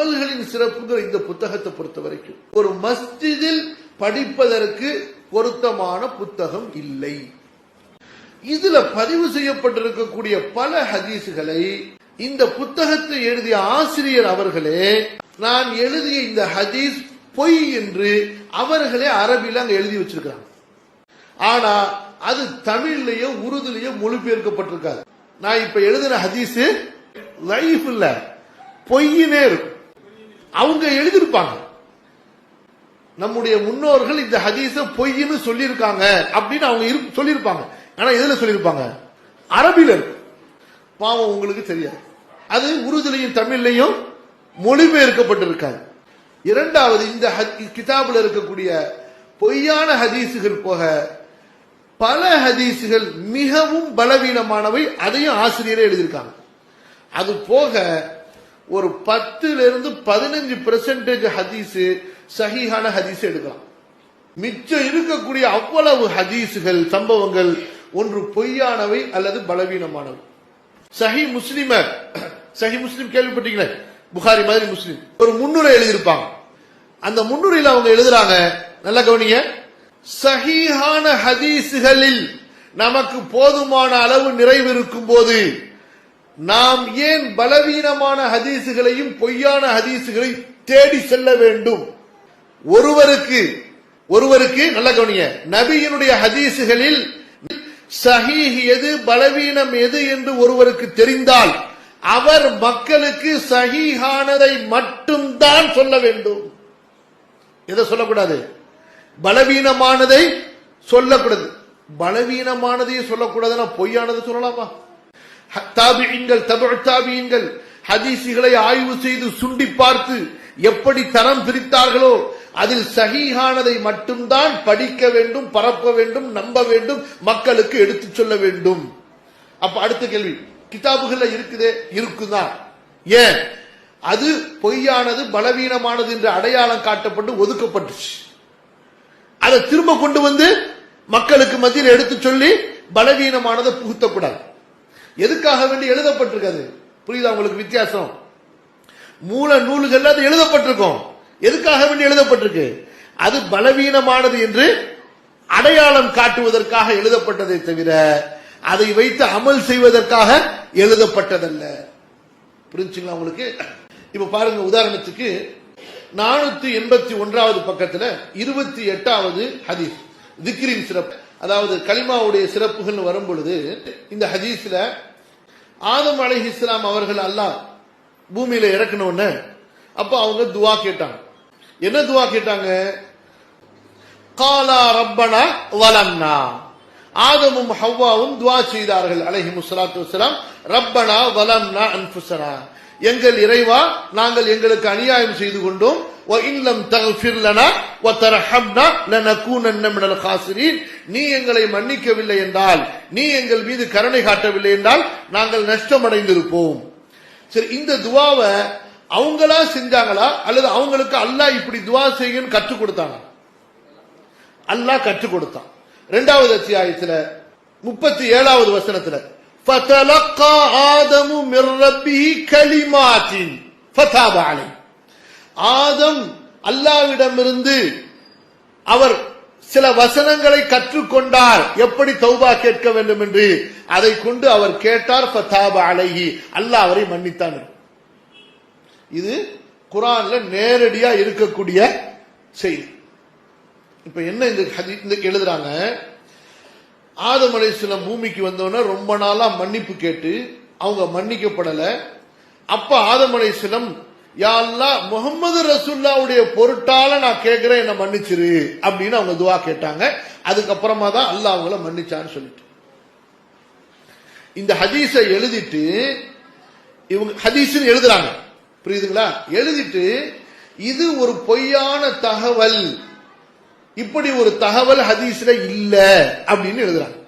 அமல்களின் சிறப்புங்கிற இந்த புத்தகத்தை பொறுத்த வரைக்கும் ஒரு மஸ்ஜிதில் படிப்பதற்கு பொருத்தமான புத்தகம் இல்லை. இதுல பதிவு செய்யப்பட்டிருக்கக்கூடிய பல ஹதீசுகளை இந்த புத்தகத்தை எழுதிய ஆசிரியர் அவர்களே நான் எழுதிய இந்த ஹதீஸ் பொய் என்று அவர்களே அரபில அங்க எழுதி வச்சிருக்காங்க ஆனா அது தமிழ்லயோ உருதுலயோ மொழிபெயர்க்கப்பட்டிருக்காது. நான் இப்ப எழுதின ஹதீஸ் லைஃப் இல்ல பொய்யினே இருக்கும். அவங்க எழுதியிருப்பாங்க. நம்முடைய முன்னோர்கள் இந்த ஹதீஸ பொய்ன்னு சொல்லியிருக்காங்க அப்படின்னு அவங்க சொல்லியிருப்பாங்க. ஆனா எதுல சொல்லியிருப்பாங்க? அரபில பாவம் உங்களுக்கு தெரியாது. அது உருதுலையும் தமிழ்லையும் மொழிபெயர்க்கப்பட்டிருக்காது. இரண்டாவது இந்த கிதாபில் இருக்கக்கூடிய பொய்யான ஹதீசுகள் போக பல ஹதீசுகள் மிகவும் பலவீனமானவை அதையும் ஆசிரியரே எழுதியிருக்காங்க. அது போக ஒரு பத்துல இருந்து பதினஞ்சு பெர்சன்டேஜ் ஹதீஸ் சஹிஹான ஹதீஸ் எடுக்கலாம். மிச்சம் இருக்கக்கூடிய அவ்வளவு ஹதீஸுகள் சம்பவங்கள் ஒன்று பொய்யானவை அல்லது பலவீனமானவை. சஹி முஸ்லிம சஹி முஸ்லிம் கேள்விப்பட்டீங்களே? புகாரி மாதிரி முஸ்லிம். ஒரு முன்னுரை எழுதியிருப்பாங்க. அந்த முன்னுரையில் அவங்க எழுதுறாங்க நல்லா கவனிங்க. சஹீஹான ஹதீஸுகளில் நமக்கு போதுமான அளவு நிறைவு இருக்கும் போது நாம் ஏன் பலவீனமான ஹதீசுகளையும் பொய்யான ஹதீசுகளையும் தேடி செல்ல வேண்டும்? ஒருவருக்கு ஒருவருக்கு நல்ல கவனிங்க நபியினுடைய ஹதீசுகளில் சஹீஹ் எது பலவீனம் எது என்று ஒருவருக்கு தெரிந்தால் அவர் மக்களுக்கு சஹீஹானதை மட்டும்தான் சொல்ல வேண்டும். எதை சொல்லக்கூடாது? பலவீனமானதை சொல்லக்கூடாது. பலவீனமானதையும் சொல்லக்கூடாதுன்னா பொய்யானது சொல்லலாமா? தாபியங்கள் தபு தாபியீன்கள் ஹதீசுகளை ஆய்வு செய்து சுண்டி பார்த்து எப்படி தரம் பிரித்தார்களோ அதில் சகிஹானதை மட்டும்தான் படிக்க வேண்டும் பரப்ப வேண்டும் நம்ப வேண்டும் மக்களுக்கு எடுத்துச் சொல்ல வேண்டும். அப்ப அடுத்த கேள்வி கிதாபுகள்ல இருக்குதே இருக்குதான் ஏன்? அது பொய்யானது பலவீனமானது என்று அடையாளம் காட்டப்பட்டு ஒதுக்கப்பட்டுச்சு. அதை திரும்ப கொண்டு வந்து மக்களுக்கு மத்தியில் எடுத்து சொல்லி பலவீனமானதை புகுத்தக்கூடாது. எதுக்காக வேண்டி எழுதப்பட்டிருக்காது புரியுதா உங்களுக்கு வித்தியாசம்? மூல நூல்கள் அது எழுதப்பட்டிருக்கும். எதுக்காக வேண்டி எழுதப்பட்டிருக்கு? அது பலவீனமானது என்று அடையாளம் காட்டுவதற்காக எழுதப்பட்டதை தவிர அதை வைத்து அமல் செய்வதற்காக எழுதப்பட்டதல்ல. புரிஞ்சுங்களா உங்களுக்கு? இப்ப பாருங்க உதாரணத்துக்கு நானூத்தி எண்பத்தி ஒன்றாவது பக்கத்துல இருபத்தி எட்டாவது ஹதீஸ் திக்ரின் சிறப்பு. அதாவது கலிமாவுடைய சிறப்புகள் வரும் பொழுது இந்த ஹதீஸ்ல ஆதம் அலை இஸ்லாம் அவர்கள் அல்லாஹ் பூமியில இறக்கணும்னு அப்ப அவங்க துவா கேட்டாங்க. என்ன துவா கேட்டாங்க? காலா ரப்பனா வலம்னா ஆதமும் ஹவ்வாவும் துவா செய்தார்கள் அலஹி முஸ்லாத்து வலாம் ரப்பனா வலம்னா அன்புசனா எங்கள் இறைவா நாங்கள் எங்களுக்கு அநியாயம் செய்து கொண்டோம். வ இல்லம் தக்ஃபிர் லனா வ தர்ஹம்னா லனகூனன்ன மினல் காசிரீன் நீ எங்களை மன்னிக்கவில்லை என்றால் நீ எங்கள் மீது கருணை காட்டவில்லை என்றால் நாங்கள் நஷ்டமடைந்திருப்போம் சரி இந்த துவாவை அவங்களா செஞ்சாங்களா அல்லது அவங்களுக்கு அல்லாஹ் இப்படி துவா செய்யுன்னு கற்றுக் கொடுத்தாங்க அல்லாஹ் கற்றுக் கொடுத்தான் இரண்டாவது அத்தியாயத்துல முப்பத்தி ஏழாவது வசனத்துல فَتَلَقَّى آدَمُ مِنْ رَبِّهِ كَلِمَاتٍ فَتَابَ عَلَيْهِ ஆதம் அல்லாவிடமிருந்து அவர் சில வசனங்களை கற்றுக்கொண்டார். எப்படி தௌபா கேட்க வேண்டும் என்று? அதை கொண்டு அவர் கேட்டார் ஃபதாப அழகி அல்லாஹ் அவரை மன்னித்தான். இது குரான்ல நேரடியா இருக்கக்கூடிய செய்தி. இப்ப என்ன இந்த எழுதுறாங்க? ஆதம் அலைஹிஸ்ஸலாம் பூமிக்கு வந்தோடனே ரொம்ப நாளா மன்னிப்பு கேட்டு அவங்க மன்னிக்கப்படல. அப்ப ஆதம் அலைஹிஸ்ஸலாம் யா அல்லாஹ் முகமது ரசுல்லாவுடைய பொருட்டால நான் கேட்கிறேன் என்ன மன்னிச்சிரு. அப்படின்னு அவங்க துவா கேட்டாங்க. அதுக்கப்புறமா தான் அல்லாஹ் அவங்கள மன்னிச்சான்னு சொல்லிட்டு. இந்த ஹதீஸை எழுதிட்டு இவங்க ஹதீஸ்னு எழுதுறாங்க. புரியுதுங்களா? எழுதிட்டு இது ஒரு பொய்யான தகவல். இப்படி ஒரு தகவல் ஹதீஸ்ல இல்ல. அப்படின்னு எழுதுறாங்க.